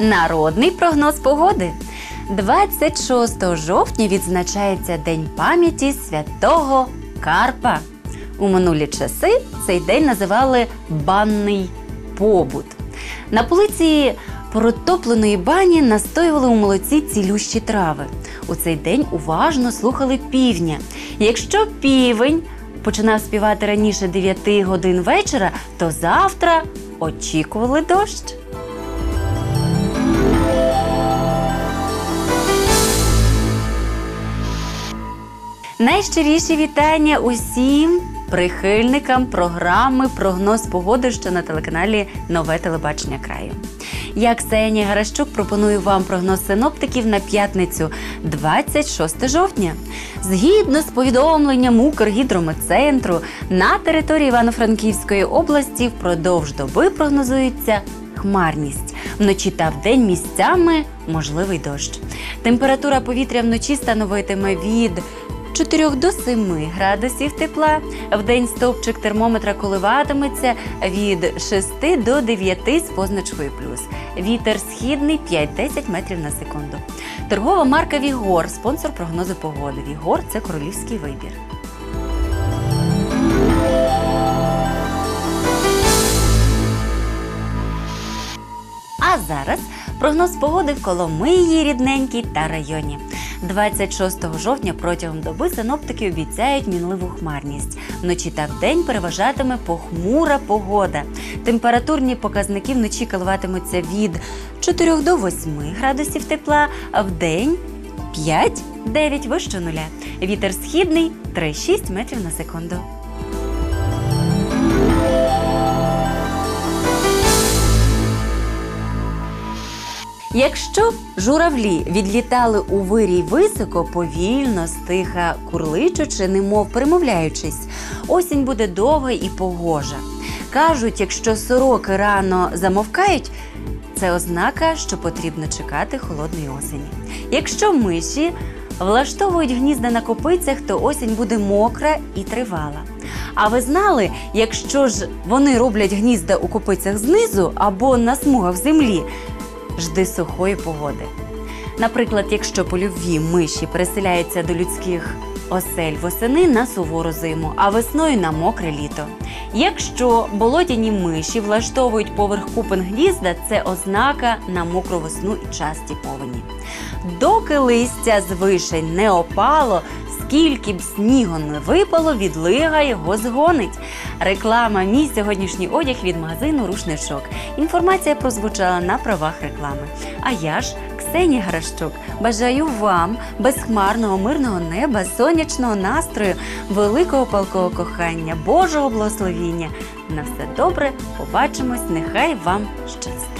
Народний прогноз погоди. 26 жовтня відзначається День пам'яті святого Карпа. У минулі часи цей день називали банний побут. На полиці протопленої бані настоювали у молоці цілющі трави. У цей день уважно слухали півня. Якщо півень починав співати раніше 9 годин вечора, то завтра очікували дощ. Найщиріші вітання усім прихильникам програми Прогноз погоди, що на телеканалі Нове телебачення краю. Я Ксенія Гаращук пропоную вам прогноз синоптиків на п'ятницю, 26 жовтня. Згідно з повідомленням Укргідрометцентру, на території Івано-Франківської області впродовж доби прогнозується хмарність. Вночі та вдень місцями можливий дощ. Температура повітря вночі становитиме від 4 до 7 градусів тепла. В день стовпчик термометра коливатиметься від 6 до 9 з позначкою плюс. Вітер східний 5-10 метрів на секунду. Торгова марка Вігор, спонсор прогнозу погоди. Вігор це королівський вибір. А зараз прогноз погоди в Коломиї, рідненькій та районі. 26 жовтня протягом доби синоптики обіцяють мінливу хмарність. Вночі та вдень переважатиме похмура погода. Температурні показники вночі коливатимуться від 4 до 8 градусів тепла, а вдень 5-9 вище нуля. Вітер східний 3-6 метрів на секунду. Якщо б журавлі відлітали у вирій високо, повільно, стиха курличучи, немов примовляючись, осінь буде довга і погожа. Кажуть, якщо сороки рано замовкають, це ознака, що потрібно чекати холодної осені. Якщо миші влаштовують гнізда на копицях, то осінь буде мокра і тривала. А ви знали, якщо ж вони роблять гнізда у копицях знизу або на смугах землі, жди сухої погоди. Наприклад, якщо польові миші переселяються до людських осель восени на сувору зиму, а весною на мокре літо. Якщо болотяні миші влаштовують поверх купин гнізда, це ознака на мокру весну і часті повені. Доки листя з вишень не опало, скільки б снігу не випало, відлига його згонить. Реклама Мій сьогоднішній одяг від магазину Рушничок. Інформація прозвучала на правах реклами. А я ж Ксенія Гращук бажаю вам безхмарного мирного неба, сонячного настрою, великого палкого кохання, Божого благословіння. На все добре, побачимось, нехай вам щастить.